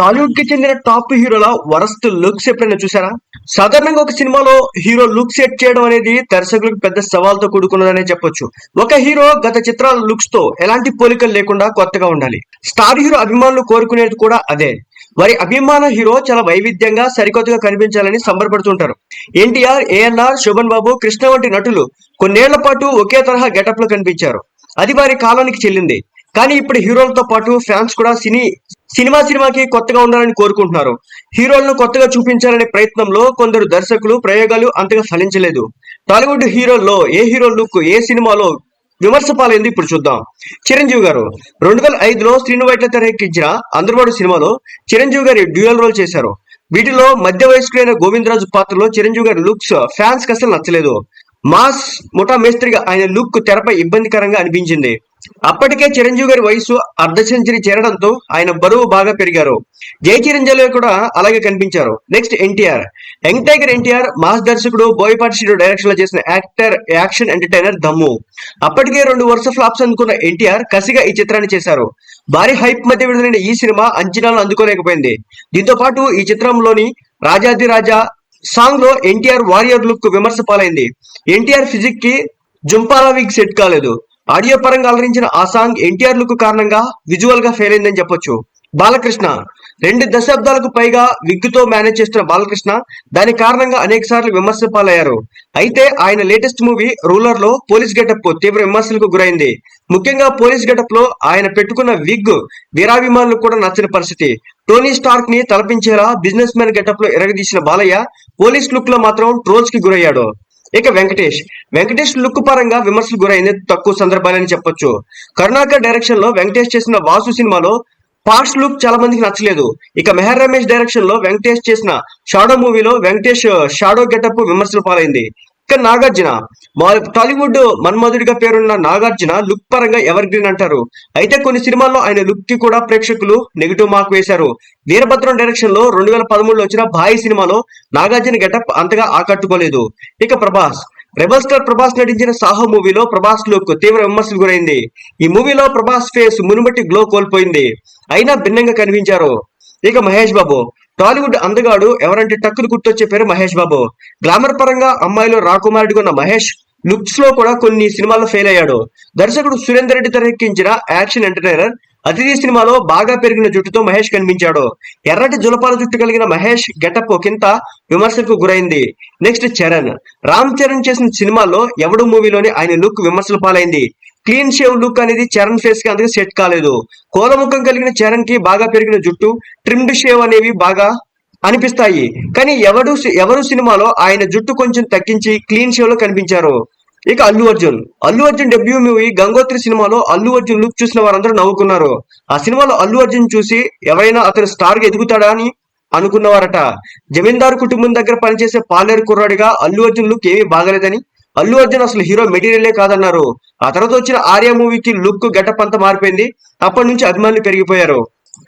టాలీవుడ్కి చెందిన టాప్ హీరోల worst looks ఎప్పుడైనా చూసారా సాధారణంగా ఒక సినిమాలో హీరో లుక్ సెట్ చేయడం అనేది దర్శకులకు పెద్ద సవాల్తో కూడుకున్నదనే చెప్పొచ్చు. ఒక హీరో గత చిత్రాల లుక్స్తో ఎలాంటి పోలికలు లేకుండా కొత్తగా ఉండాలి. స్టార్ హీరో అభిమానులు కోరుకునేది కూడా అదే. వారి అభిమాన హీరో చాలా వైవిధ్యంగా సరికొత్తగా కనిపించాలని సంబరపడుతుంటారు. ఎన్టీఆర్ ఏఎన్ఆర్ శోభన్ బాబు కృష్ణ వంటి నటులు కొన్నేళ్ళ పాటు ఒకే తరహా గెటప్లో కనిపించారు. అది వారి కాలానికి చెల్లింది. కానీ ఇప్పుడు హీరోలతో పాటు ఫ్యాన్స్ కూడా సినీ సినిమా సినిమాకి కొత్తగా ఉండాలని కోరుకుంటున్నారు. హీరోలను కొత్తగా చూపించాలనే ప్రయత్నంలో కొందరు దర్శకులు ప్రయోగాలు అంతగా ఫలించలేదు. టాలీవుడ్ హీరోల్లో ఏ హీరో లుక్ ఏ సినిమాలో విమర్శ పాలైంది ఇప్పుడు చూద్దాం. చిరంజీవి గారు రెండు వేల ఐదులో శ్రీను వైట్ల తెరకెక్కించిన అందరవాడు సినిమాలో చిరంజీవి గారి డ్యూయల్ రోల్ చేశారు. వీటిలో మధ్య వయస్కులైన గోవిందరాజు పాత్రలో చిరంజీవి గారి లుక్స్ ఫ్యాన్స్కి అసలు నచ్చలేదు. మాస్ ముఠా మేస్త్రిగా ఆయన లుక్ తెరపై ఇబ్బందికరంగా అనిపించింది. అప్పటికే చిరంజీవి గారి వయసు అర్ధ సెంచరీ చేరడంతో ఆయన బరువు బాగా పెరిగారు. జై చిరంజీవి కూడా అలాగే కనిపించారు. Next NTR. Young tiger NTR mass దర్శకుడు బోయపాటి శ్రీడు డైరెక్షన్లో చేసిన యాక్టర్ యాక్షన్ ఎంటర్టైనర్ దమ్ము. అప్పటికే రెండు వరుస ఫ్లాప్స్ అందుకున్న ఎన్టీఆర్ కసిగా ఈ చిత్రాన్ని చేశారు. భారీ హైప్ మధ్య విడుదలైన ఈ సినిమా అంచనాలు అందుకోలేకపోయింది. దీంతో పాటు ఈ చిత్రంలోని రాజాది రాజా సాంగ్లో ఎన్టీఆర్ వారియర్ లుక్ విమర్శ పాలైంది. ఎన్టీఆర్ ఫిజిక్కి జుంపాలవి విగ్ సెట్ కాలేదు. ఆడియో పరంగా అలరించిన ఆ సాంగ్ ఎన్టీఆర్ లుక్ కారణంగా విజువల్గా ఫెయిల్ అయిందని చెప్పొచ్చు. బాలకృష్ణ రెండు దశాబ్దాలకు పైగా విగ్గుతో మేనేజ్ చేస్తున్న బాలకృష్ణ దాని కారణంగా అనేక సార్లు విమర్శ పాలయ్యారు అయితే ఆయన లేటెస్ట్ మూవీ రూలర్లో పోలీస్ గెటప్ తీవ్ర విమర్శలకు గురైంది. ముఖ్యంగా పోలీస్ గెటప్లో ఆయన పెట్టుకున్న విగ్ వీరాభిమానులకు కూడా నచ్చని పరిస్థితి. టోనీ స్టార్క్ని తలపించేలా బిజినెస్ మ్యాన్ గెటప్లో ఎరగదీసిన బాలయ్య పోలీస్ లుక్లో మాత్రం ట్రోల్స్కి గురయ్యాడు. ఇక వెంకటేష్. వెంకటేష్ లుక్ పరంగా విమర్శలు గురైంది తక్కువ సందర్భాలని చెప్పొచ్చు. కరుణాకర్ డైరెక్షన్లో వెంకటేష్ చేసిన వాసు సినిమాలో పార్ట్స్ లుక్ చాలా మందికి నచ్చలేదు. ఇక మెహర్ రమేష్ డైరెక్షన్లో వెంకటేష్ చేసిన షాడో మూవీలో వెంకటేష్ షాడో గెటప్ విమర్శలు పాలైంది. ఇక నాగార్జున. మా- టాలీవుడ్ మన్మధుడిగా పేరున్న నాగార్జున లుక్ పరంగా ఎవర్ గ్రీన్ అంటారు. అయితే కొన్ని సినిమాల్లో ఆయన లుక్కి కూడా ప్రేక్షకులు నెగిటివ్ మార్క్ వేశారు. వీరభద్రం డైరెక్షన్లో రెండు వేల పదమూడులో వచ్చిన భాయి సినిమాలో నాగార్జున గెటప్ అంతగా ఆకట్టుకోలేదు. ఇక ప్రభాస్. రెబల్ స్టార్ ప్రభాస్ నటించిన సాహో మూవీలో ప్రభాస్ లుక్ తీవ్ర విమర్శలు గురైంది. ఈ మూవీలో ప్రభాస్ ఫేస్ మునుబట్టి గ్లో కోల్పోయింది. అయినా భిన్నంగా కనిపించారు. ఇక మహేష్ బాబు. టాలీవుడ్ అందగాడు ఎవరంటే టక్కులు గుర్తొచ్చే పేరు మహేష్ బాబు. గ్లామర్ పరంగా అమ్మాయిలో రాకుమారుడిగా ఉన్న మహేష్ లుక్స్లో కూడా కొన్ని సినిమాల్లో ఫెయిల్ అయ్యాడు. దర్శకుడు సురేందర్ రెడ్డి తెరకెక్కించిన యాక్షన్ ఎంటర్టైనర్ అతిథి సినిమాలో బాగా పెరిగిన జుట్టుతో మహేష్ కనిపించాడు. ఎర్రటి జులపాల జుట్టు కలిగిన మహేష్ గెటప్ కింద విమర్శలకు గురైంది. నెక్స్ట్ చరణ్. రామ్ చరణ్ చేసిన సినిమాల్లో ఎవడు మూవీలోని ఆయన లుక్ విమర్శల పాలైంది. క్లీన్ షేవ్ లుక్ అనేది చరణ్ ఫేస్కి అందుకు సెట్ కాలేదు. కోలముఖం కలిగిన చరణ్కి బాగా పెరిగిన జుట్టు ట్రిమ్డ్ షేవ్ అనేవి బాగా అనిపిస్తాయి. కానీ ఎవడు ఎవరు సినిమాలో ఆయన జుట్టు కొంచెం తగ్గించి క్లీన్ షేవ్లో కనిపించారు? ఇక అల్లు అర్జున్. అల్లు అర్జున్ డెబ్యూ మూవీ గంగోత్రి సినిమాలో అల్లు అర్జున్ లుక్ చూసిన వారందరూ నవ్వుకున్నారు. ఆ సినిమాలో అల్లు అర్జున్ చూసి ఎవరైనా అతను స్టార్గా ఎదుగుతాడా అని అనుకున్నవారట. జమీందారు కుటుంబం దగ్గర పనిచేసే పాలేరు కుర్రాడిగా అల్లు అర్జున్ లుక్ ఏమీ బాగలేదని అల్లు అర్జున్ అసలు హీరో మెటీరియలే కాదన్నారు. ఆ తర్వాత వచ్చిన ఆర్య మూవీకి లుక్ గెటప్ అంతా మారిపోయింది. అప్పటి నుంచి అభిమానులు పెరిగిపోయారు.